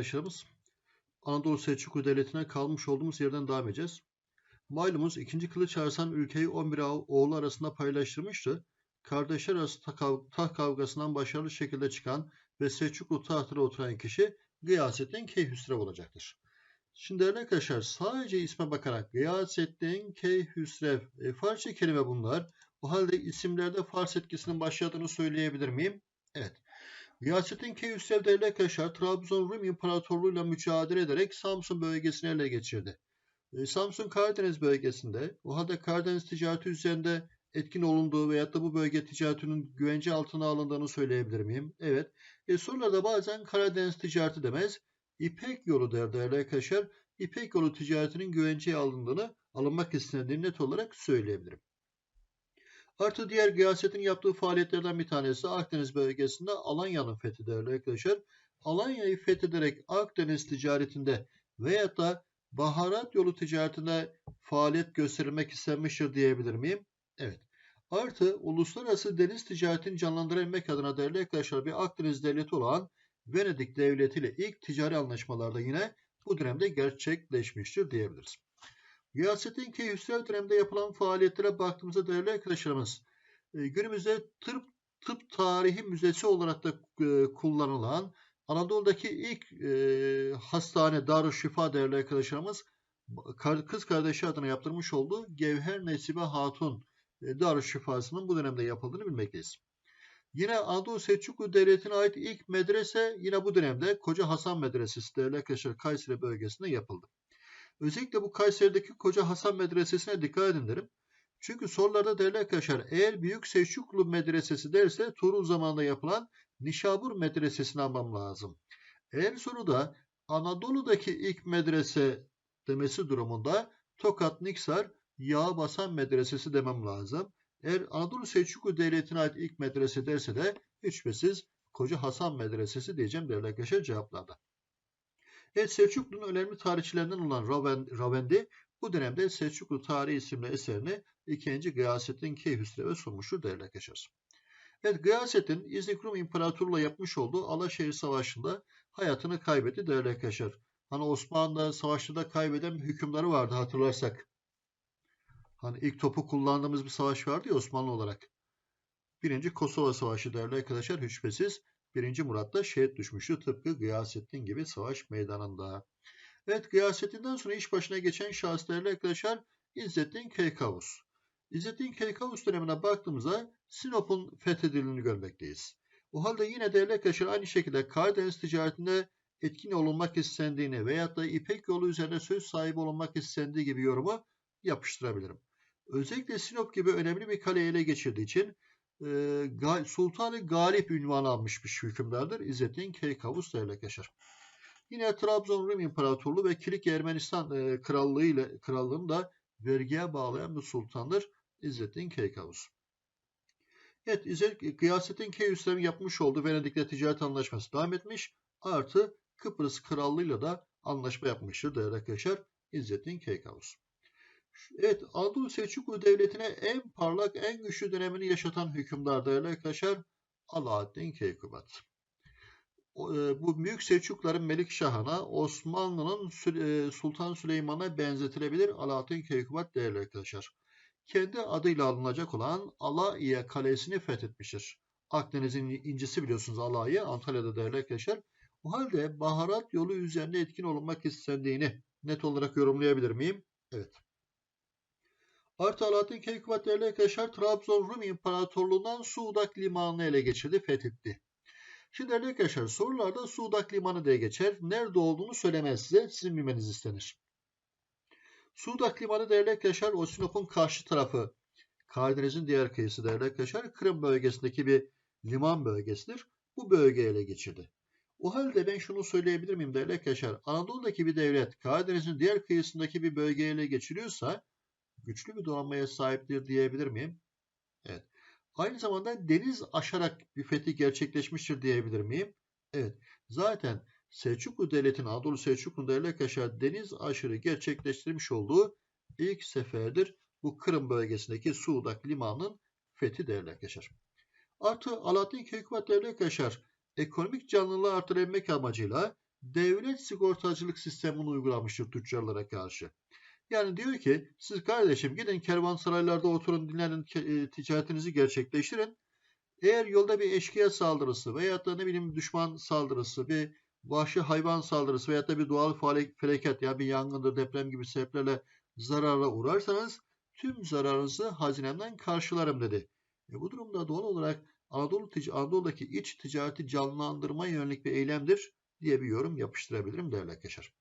arkadaşlarımız. Anadolu Selçuklu Devleti'ne kalmış olduğumuz yerden devam edeceğiz. Malumunuz 2. Kılıç Arslan ülkeyi 11 oğlu arasında paylaştırmıştı. Kardeşler arası taht kavgasından başarılı şekilde çıkan ve Selçuklu tahtına oturan kişi Gıyasettin Keyhüsrev olacaktır. Şimdi değerli arkadaşlar sadece isme bakarak Gıyasettin Keyhüsrev e, Farsça kelime bunlar. O halde isimlerde Fars etkisinin başladığını söyleyebilir miyim? Evet. Gıyasettin Keyhüsrev değerli arkadaşlar Trabzon Rum İmparatorluğu'yla mücadele ederek Samsun bölgesini ele geçirdi. E, Samsun Karadeniz bölgesinde o halde Karadeniz ticareti üzerinde etkin olunduğu veyahut da bu bölge ticaretinin güvence altına alındığını söyleyebilir miyim? Evet. E, sorularda bazen Karadeniz ticareti demez. İpek yolu der değerli arkadaşlar. İpek yolu ticaretinin güvenceye alındığını alınmak istendiğini net olarak söyleyebilirim. Artı diğer Gıyasettin yaptığı faaliyetlerden bir tanesi Akdeniz bölgesinde Alanya'nın fethi değerli arkadaşlar. Alanya'yı fethederek Akdeniz ticaretinde veyahut da baharat yolu ticaretinde faaliyet gösterilmek istenmiştir diyebilir miyim? Evet. Artı uluslararası deniz ticaretini canlandırabilmek adına değerli arkadaşlar bir Akdeniz devleti olan Venedik devleti ile ilk ticari anlaşmalarda yine bu dönemde gerçekleşmiştir diyebiliriz. Gıyasettin Keyhüsrev döneminde yapılan faaliyetlere baktığımızda değerli arkadaşlarımız e, günümüzde tıp, tıp tarihi müzesi olarak da e, kullanılan Anadolu'daki ilk e, hastane Darüşşifa değerli arkadaşlarımız kız kardeşi adına yaptırmış olduğu Gevher Nesibe Hatun e, Darüşşifası'nın bu dönemde yapıldığını bilmekteyiz. Yine Anadolu Selçuklu Devleti'ne ait ilk medrese yine bu dönemde Koca Hasan Medresesi değerli arkadaşlar Kayseri bölgesinde yapıldı. Özellikle bu Kayseri'deki Koca Hasan Medresesi'ne dikkat edin derim. Çünkü sorularda değerli arkadaşlar eğer Büyük Selçuklu Medresesi derse Tuğrul zamanında yapılan Nişabur Medresesi'ni almam lazım. Eğer soruda Anadolu'daki ilk medrese demesi durumunda Tokat Niksar Yağ Basan Medresesi demem lazım. Eğer Anadolu Selçuklu Devleti'ne ait ilk medrese derse de hiç şüphesiz Koca Hasan Medresesi diyeceğim değerli arkadaşlar cevaplarda. Evet Selçuklu'nun önemli tarihçilerinden olan Ravendi bu dönemde Selçuklu Tarihi isimli eserini 2. Gıyasettin Keyhüsrev'e sunmuştur değerli arkadaşlar. Evet Gıyasettin İznik Rum İmparatorluğu'la yapmış olduğu Alaşehir Savaşı'nda hayatını kaybetti değerli arkadaşlar. Hani Osmanlı savaşta kaybeden hükümleri vardı hatırlarsak. Hani ilk topu kullandığımız bir savaş vardı ya Osmanlı olarak. Birinci Kosova Savaşı değerli arkadaşlar şüphesiz 1. Murat da şehit düşmüştü tıpkı Gıyasettin gibi savaş meydanında. Evet Gıyasettin'den sonra iş başına geçen şahıs değerli arkadaşlar İzzettin Keykavus. İzzettin Keykavus dönemine baktığımızda Sinop'un fethedildiğini görmekteyiz. O halde yine değerli arkadaşlar aynı şekilde Karadeniz ticaretinde etkin olunmak istendiğini veyahut da İpek yolu üzerine söz sahibi olunmak istendiği gibi yorumu yapıştırabilirim. Özellikle Sinop gibi önemli bir kale ele geçirdiği için e, Sultanı Galip ünvanı almış bir hükümdardır. İzzettin Keykavus değerli arkadaşlar. Yine Trabzon Rum İmparatorluğu ve Kilik Ermenistan e, Krallığı ile krallığını da vergiye bağlayan bir sultandır İzzettin Keykavus. Evet, İzzet, Gıyasettin Keyhüsrem yapmış olduğu Venedik'le ticaret anlaşması devam etmiş. Artı Kıbrıs Krallığı'yla da anlaşma yapmıştır değerli arkadaşlar İzzettin Keykavus. Evet, Anadolu Selçuklu Devleti'ne en parlak, en güçlü dönemini yaşatan hükümdar değerli arkadaşlar Alaaddin Keykubat. E, bu Büyük Selçukluların Melikşah'ına Osmanlı'nın e, Sultan Süleyman'a benzetilebilir Alaaddin Keykubat değerli arkadaşlar. Kendi adıyla alınacak olan Alaiye Kalesi'ni fethetmiştir. Akdeniz'in incisi biliyorsunuz Alaiye, Antalya'da değerli arkadaşlar. O halde baharat yolu üzerinde etkin olunmak istendiğini net olarak yorumlayabilir miyim? Evet. Artı Alaaddin Keykubat değerli arkadaşlar Trabzon Rum İmparatorluğu'ndan Sudak Limanı'nı ele geçirdi, fethetti. Şimdi değerli arkadaşlar sorularda Sudak Limanı diye geçer. Nerede olduğunu söylemez size. Sizin bilmeniz istenir. Sudak Limanı değerli arkadaşlar o Sinop'un karşı tarafı. Karadeniz'in diğer kıyısı değerli arkadaşlar. Kırım bölgesindeki bir liman bölgesidir. Bu bölgeyi ele geçirdi. O halde ben şunu söyleyebilir miyim değerli arkadaşlar? Anadolu'daki bir devlet Karadeniz'in diğer kıyısındaki bir bölgeyi ele geçiriyorsa güçlü bir donanmaya sahiptir diyebilir miyim? Evet. Aynı zamanda deniz aşarak bir fethi gerçekleşmiştir diyebilir miyim? Evet. Zaten Selçuklu Devleti'nin Anadolu Selçuklu Devlet aşağı deniz aşırı gerçekleştirmiş olduğu ilk seferdir. Bu Kırım bölgesindeki Suudak limanının fethi değerli arkadaşlar. Artı Alaaddin Keykubat Devlet Yaşar ekonomik canlılığı artırabilmek amacıyla devlet sigortacılık sistemini uygulamıştır tüccarlara karşı. Yani diyor ki siz kardeşim gidin kervansaraylarda oturun dinlenin e, ticaretinizi gerçekleştirin. Eğer yolda bir eşkıya saldırısı veya da ne bileyim düşman saldırısı, bir vahşi hayvan saldırısı veya da bir doğal felaket ya bir yangındır, deprem gibi sebeplerle zarara uğrarsanız tüm zararınızı hazinemden karşılarım dedi. E bu durumda doğal olarak Anadolu Anadolu'daki iç ticareti canlandırma yönelik bir eylemdir diye bir yorum yapıştırabilirim değerli arkadaşlar.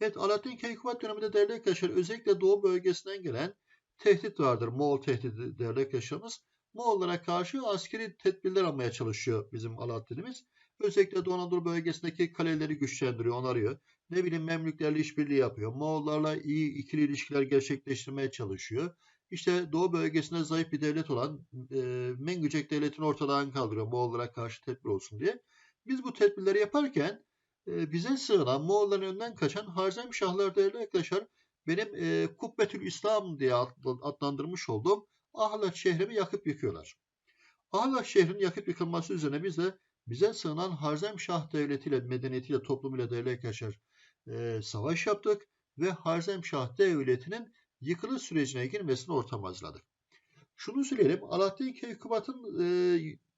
Evet Alaaddin Keykubat döneminde değerli arkadaşlar özellikle doğu bölgesinden gelen tehdit vardır. Moğol tehdidi değerli arkadaşlarımız. Moğollara karşı askeri tedbirler almaya çalışıyor bizim Alaaddin'imiz. Özellikle Doğu Anadolu bölgesindeki kaleleri güçlendiriyor, onarıyor. Ne bileyim Memlüklerle işbirliği yapıyor. Moğollarla iyi ikili ilişkiler gerçekleştirmeye çalışıyor. İşte Doğu bölgesinde zayıf bir devlet olan e, Mengücek devletini ortadan kaldırıyor Moğollara karşı tedbir olsun diye. Biz bu tedbirleri yaparken bize sığınan Moğolların önünden kaçan Harzem Şahlar değerli arkadaşlar benim e, Kubbetül İslam diye adlandırmış olduğum Ahlat şehrimi yakıp yıkıyorlar. Ahlat şehrin yakıp yıkılması üzerine biz de bize sığınan Harzem Şah devletiyle, medeniyetiyle, toplumuyla değerli arkadaşlar e, savaş yaptık ve Harzem Şah devletinin yıkılış sürecine girmesini ortam hazırladık. Şunu söyleyelim, Alaaddin Keykubat'ın e,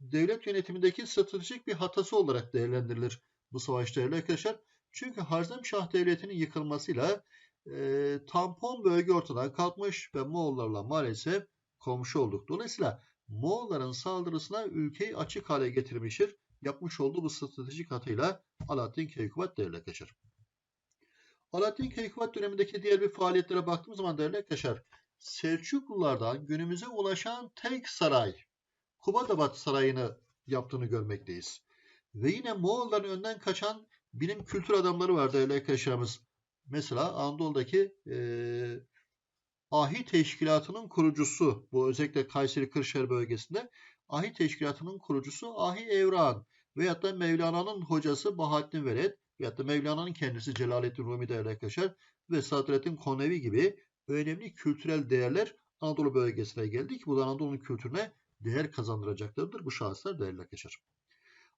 devlet yönetimindeki stratejik bir hatası olarak değerlendirilir bu savaş değerli arkadaşlar. Çünkü Harzem Şah devletinin yıkılmasıyla e, tampon bölge ortadan kalkmış ve Moğollarla maalesef komşu olduk. Dolayısıyla Moğolların saldırısına ülkeyi açık hale getirmiştir. Yapmış olduğu bu stratejik hatayla Alaaddin Keykubat değerli arkadaşlar. Alaaddin Keykubat dönemindeki diğer bir faaliyetlere baktığımız zaman değerli arkadaşlar Selçuklulardan günümüze ulaşan tek saray Kubadabat Sarayı'nı yaptığını görmekteyiz. Ve yine Moğolların önden kaçan bilim kültür adamları var değerli arkadaşlarımız. Mesela Anadolu'daki e, Ahi Teşkilatı'nın kurucusu, bu özellikle Kayseri Kırşehir bölgesinde Ahi Teşkilatı'nın kurucusu Ahi Evran veyahut da Mevlana'nın hocası Bahattin Veled veyahut da Mevlana'nın kendisi Celaleddin Rumi değerli arkadaşlar ve Sadrettin Konevi gibi önemli kültürel değerler Anadolu bölgesine geldi ki bu da Anadolu'nun kültürüne değer kazandıracaklardır bu şahıslar değerli arkadaşlar.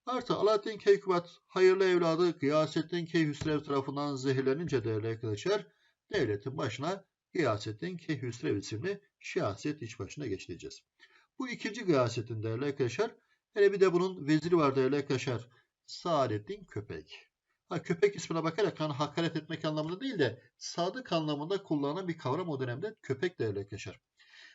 Artı Alaaddin Keykubat hayırlı evladı Gıyasettin Keyhüsrev tarafından zehirlenince değerli arkadaşlar devletin başına Gıyasettin Keyhüsrev isimli şahsiyet iç başına geçireceğiz. Bu ikinci Gıyasettin değerli arkadaşlar. Hele bir de bunun veziri var değerli arkadaşlar. Saadettin Köpek. Ha, köpek ismine bakarak hani hakaret etmek anlamında değil de sadık anlamında kullanılan bir kavram o dönemde köpek değerli arkadaşlar.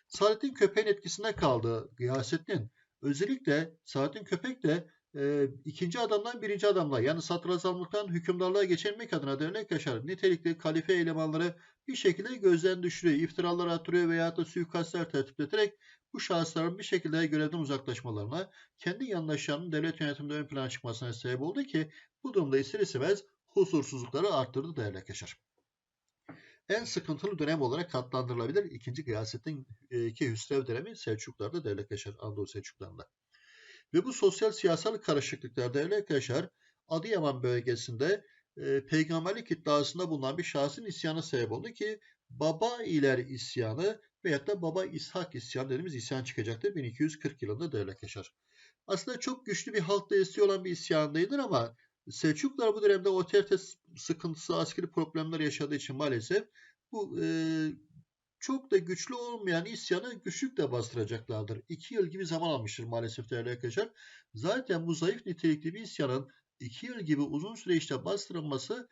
Saadettin köpeğin etkisinde kaldı Gıyasettin. Özellikle Saadettin köpek de e, ikinci adamdan birinci adamla yani satrazamlıktan hükümdarlığa geçirmek adına dernek yaşar. Nitelikli kalife elemanları bir şekilde gözden düşürüyor, iftiralar attırıyor veya da suikastlar tertip ederek bu şahısların bir şekilde görevden uzaklaşmalarına, kendi yandaşlarının devlet yönetiminde ön plana çıkmasına sebep oldu ki bu durumda ister istemez huzursuzlukları arttırdı değerli arkadaşlar. En sıkıntılı dönem olarak adlandırılabilir. ikinci Gıyasettin e, ki Hüsrev dönemi Selçuklar'da değerli arkadaşlar. Anadolu Selçuklar'ında. Ve bu sosyal siyasal karışıklıklar değerli arkadaşlar Adıyaman bölgesinde e, peygamberlik iddiasında bulunan bir şahsın isyanı sebep oldu ki Baba İler isyanı veyahut da Baba İshak isyanı dediğimiz isyan çıkacaktır 1240 yılında değerli arkadaşlar. Aslında çok güçlü bir halk desteği olan bir isyan değildir ama Selçuklar bu dönemde otorite sıkıntısı, askeri problemler yaşadığı için maalesef bu e, çok da güçlü olmayan isyanı güçlükle bastıracaklardır. İki yıl gibi zaman almıştır maalesef değerli arkadaşlar. Zaten bu zayıf nitelikli bir isyanın iki yıl gibi uzun süre işte bastırılması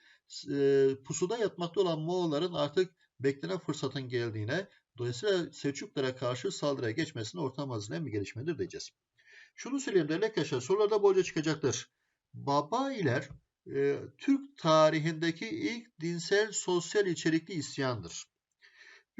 e, pusuda yatmakta olan Moğolların artık beklenen fırsatın geldiğine dolayısıyla Selçuklara karşı saldırıya geçmesine ortam hazırlayan bir gelişmedir diyeceğiz. Şunu söyleyeyim değerli arkadaşlar sorularda bolca çıkacaktır. Baba iler e, Türk tarihindeki ilk dinsel sosyal içerikli isyandır.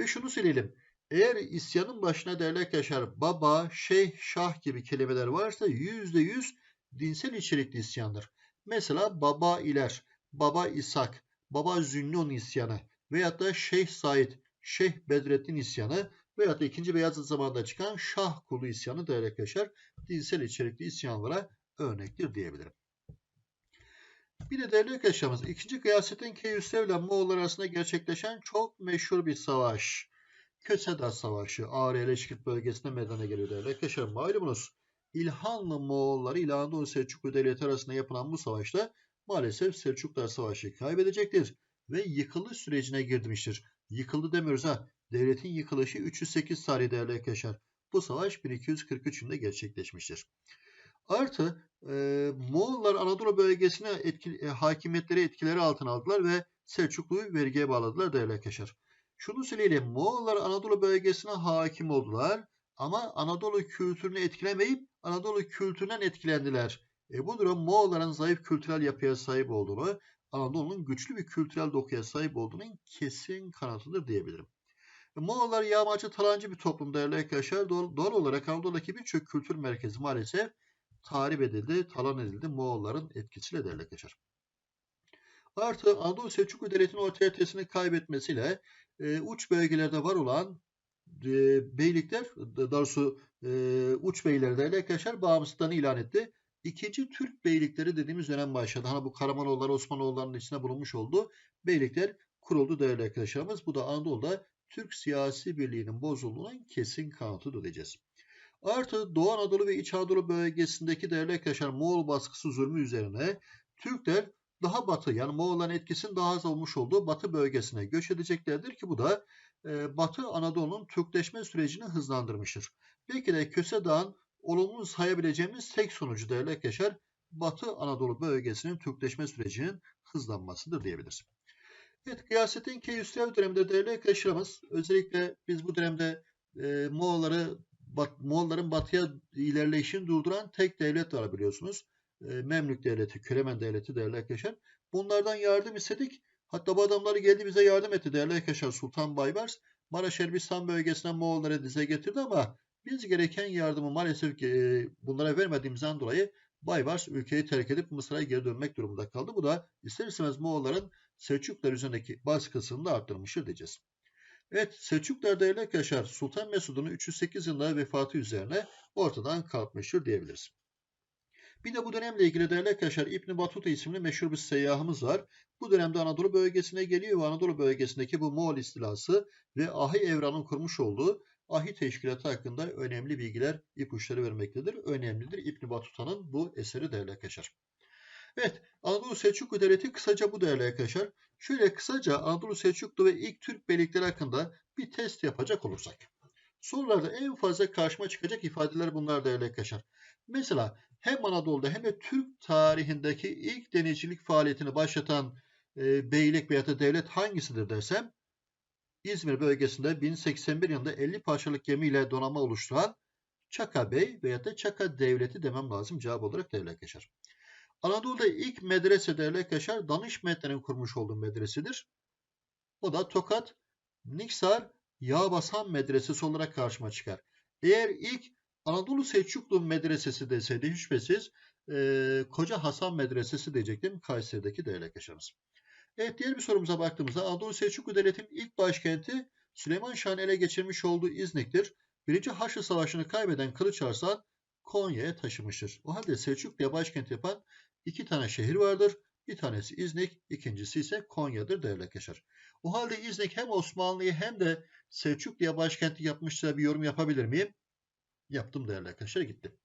Ve şunu söyleyelim. Eğer isyanın başına değerli arkadaşlar baba, şeyh, şah gibi kelimeler varsa %100 dinsel içerikli isyandır. Mesela baba iler, baba İshak, baba Zünnun isyanı veyahut da Şeyh Said, Şeyh Bedrettin isyanı veyahut da 2. Beyazıt zamanında çıkan Şah kulu isyanı değerli arkadaşlar dinsel içerikli isyanlara örnektir diyebilirim. Bir de değerli arkadaşlarımız 2. Gıyasettin Keyhüsrev ile Moğollar arasında gerçekleşen çok meşhur bir savaş. Kösedat Savaşı Ağrı Eleşkit bölgesinde meydana geliyor değerli arkadaşlar. Malumunuz İlhanlı Moğolları ile Anadolu Selçuklu Devleti arasında yapılan bu savaşta maalesef Selçuklar Savaşı kaybedecektir ve yıkılış sürecine girmiştir. Yıkıldı demiyoruz ha. Devletin yıkılışı 308 tarih değerli arkadaşlar. Bu savaş 1243 yılında gerçekleşmiştir. Artı e, Moğollar Anadolu bölgesine etki, e, hakimiyetleri etkileri altına aldılar ve Selçuklu'yu vergiye bağladılar değerli arkadaşlar. Şunu söyleyelim. Moğollar Anadolu bölgesine hakim oldular ama Anadolu kültürünü etkilemeyip Anadolu kültüründen etkilendiler. E, bu durum Moğolların zayıf kültürel yapıya sahip olduğunu, Anadolu'nun güçlü bir kültürel dokuya sahip olduğunun kesin kanıtıdır diyebilirim. E, Moğollar yağmacı talancı bir toplum değerli arkadaşlar. Doğal, doğal olarak Anadolu'daki birçok kültür merkezi maalesef tahrip edildi, talan edildi Moğolların etkisiyle arkadaşlar. Artı Anadolu Selçuklu Devleti'nin otoritesini kaybetmesiyle e, uç bölgelerde var olan e, beylikler, daha doğrusu e, uç beyler değerli arkadaşlar bağımsızlığını ilan etti. İkinci Türk beylikleri dediğimiz dönem başladı. Hani bu Karamanoğulları, Osmanoğulları'nın içine bulunmuş olduğu beylikler kuruldu değerli arkadaşlarımız. Bu da Anadolu'da Türk siyasi birliğinin bozulduğunun kesin kanıtıdır diyeceğiz. Artı Doğu Anadolu ve İç Anadolu bölgesindeki değerli arkadaşlar Moğol baskısı zulmü üzerine Türkler daha batı yani Moğolların etkisinin daha az olmuş olduğu batı bölgesine göç edeceklerdir ki bu da e, batı Anadolu'nun Türkleşme sürecini hızlandırmıştır. Belki de Köse Dağ'ın olumlu sayabileceğimiz tek sonucu değerli arkadaşlar Batı Anadolu bölgesinin Türkleşme sürecinin hızlanmasıdır diyebiliriz. Evet, Gıyasettin Keyhüsrev döneminde değerli arkadaşlarımız özellikle biz bu dönemde e, Moğolları Bat, Moğolların batıya ilerleyişini durduran tek devlet var biliyorsunuz. E, Memlük Devleti, Kölemen Devleti değerli arkadaşlar. Bunlardan yardım istedik. Hatta bu adamları geldi bize yardım etti değerli arkadaşlar. Sultan Baybars Maraş Elbistan bölgesinden Moğolları dize getirdi ama biz gereken yardımı maalesef e, bunlara vermediğimizden dolayı Baybars ülkeyi terk edip Mısır'a geri dönmek durumunda kaldı. Bu da ister istemez Moğolların Selçuklar üzerindeki baskısını da arttırmıştır diyeceğiz. Evet Selçuklar değerli arkadaşlar Sultan Mesud'un 308 yılında vefatı üzerine ortadan kalkmıştır diyebiliriz. Bir de bu dönemle ilgili değerli arkadaşlar İbn Battuta isimli meşhur bir seyyahımız var. Bu dönemde Anadolu bölgesine geliyor ve Anadolu bölgesindeki bu Moğol istilası ve Ahi Evran'ın kurmuş olduğu Ahi Teşkilatı hakkında önemli bilgiler, ipuçları vermektedir. Önemlidir İbn Battuta'nın bu eseri değerli arkadaşlar. Evet, Anadolu Selçuklu Devleti kısaca bu değerli arkadaşlar. Şöyle kısaca Anadolu Selçuklu ve ilk Türk beylikleri hakkında bir test yapacak olursak. Sorularda en fazla karşıma çıkacak ifadeler bunlar değerli arkadaşlar. Mesela hem Anadolu'da hem de Türk tarihindeki ilk denizcilik faaliyetini başlatan e, beylik veya da devlet hangisidir dersem İzmir bölgesinde 1081 yılında 50 parçalık gemiyle donanma oluşturan Çaka Bey veya da Çaka Devleti demem lazım cevap olarak değerli arkadaşlar. Anadolu'da ilk medrese değerli arkadaşlar Danışmetlerin kurmuş olduğu medresedir. O da Tokat, Niksar, Yağbasan medresesi olarak karşıma çıkar. Eğer ilk Anadolu Selçuklu medresesi deseydi şüphesiz e, Koca Hasan medresesi diyecektim Kayseri'deki değerli arkadaşlarımız. Evet diğer bir sorumuza baktığımızda Anadolu Selçuklu Devleti'nin ilk başkenti Süleyman Şah'ın ele geçirmiş olduğu İznik'tir. Birinci Haçlı Savaşı'nı kaybeden Kılıç Arslan Konya'ya taşımıştır. O halde Selçuklu'ya başkent yapan iki tane şehir vardır. Bir tanesi İznik, ikincisi ise Konya'dır arkadaşlar. O halde İznik hem Osmanlı'yı hem de Selçuklu'ya başkenti yapmışsa bir yorum yapabilir miyim? Yaptım değerli arkadaşlar gitti.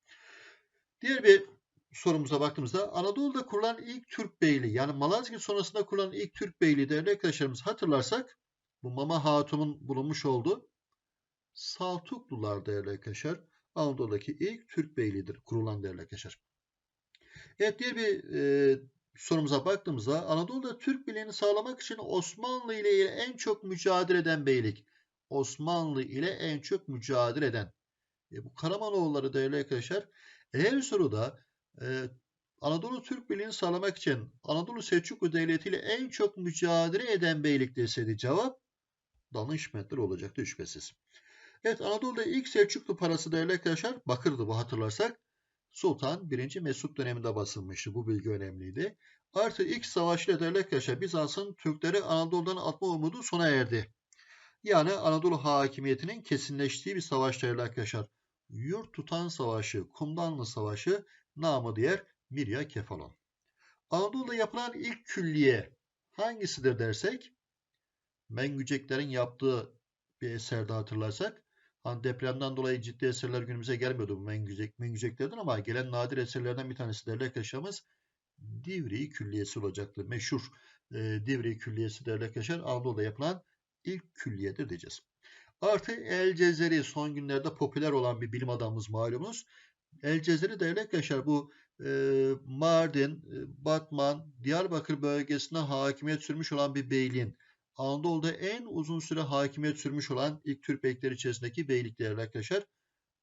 Diğer bir sorumuza baktığımızda Anadolu'da kurulan ilk Türk beyliği yani Malazgirt sonrasında kurulan ilk Türk beyliği değerli arkadaşlarımız hatırlarsak bu Mama Hatun'un bulunmuş olduğu Saltuklular değerli arkadaşlar. Anadolu'daki ilk Türk beyliğidir kurulan değerli arkadaşlar. Evet diğer bir e, sorumuza baktığımızda Anadolu'da Türk birliğini sağlamak için Osmanlı ile en çok mücadele eden beylik. Osmanlı ile en çok mücadele eden. E, bu Karamanoğulları değerli arkadaşlar. Eğer soruda e, Anadolu Türk birliğini sağlamak için Anadolu Selçuklu Devleti ile en çok mücadele eden beylik deseydi cevap Danışmetler olacaktı şüphesiz. Evet Anadolu'da ilk Selçuklu parası değerli arkadaşlar bakırdı bu hatırlarsak. Sultan 1. Mesut döneminde basılmıştı. Bu bilgi önemliydi. Artı ilk savaşla değerli arkadaşlar Bizans'ın Türkleri Anadolu'dan atma umudu sona erdi. Yani Anadolu hakimiyetinin kesinleştiği bir savaş arkadaşlar. Yurt tutan savaşı, Kumdanlı savaşı namı diğer Mirya Kefalon. Anadolu'da yapılan ilk külliye hangisidir dersek Mengüceklerin yaptığı bir eserde hatırlarsak Hani depremden dolayı ciddi eserler günümüze gelmiyordu bu Mengücek, Mengüceklerden ama gelen nadir eserlerden bir tanesi değerli arkadaşlarımız Divriği Külliyesi olacaktır. Meşhur e, Divriği Külliyesi değerli arkadaşlar Anadolu'da yapılan ilk külliyedir diyeceğiz. Artı El Cezeri son günlerde popüler olan bir bilim adamımız malumunuz. El Cezeri değerli arkadaşlar bu e, Mardin, e, Batman, Diyarbakır bölgesine hakimiyet sürmüş olan bir beyliğin Anadolu'da en uzun süre hakimiyet sürmüş olan ilk Türk beylikleri içerisindeki beylik değerli arkadaşlar.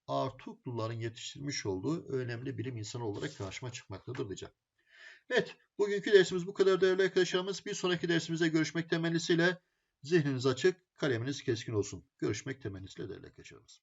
Artukluların yetiştirmiş olduğu önemli bilim insanı olarak karşıma çıkmaktadır diyeceğim. Evet, bugünkü dersimiz bu kadar değerli arkadaşlarımız. Bir sonraki dersimizde görüşmek temennisiyle zihniniz açık, kaleminiz keskin olsun. Görüşmek temennisiyle değerli arkadaşlarımız.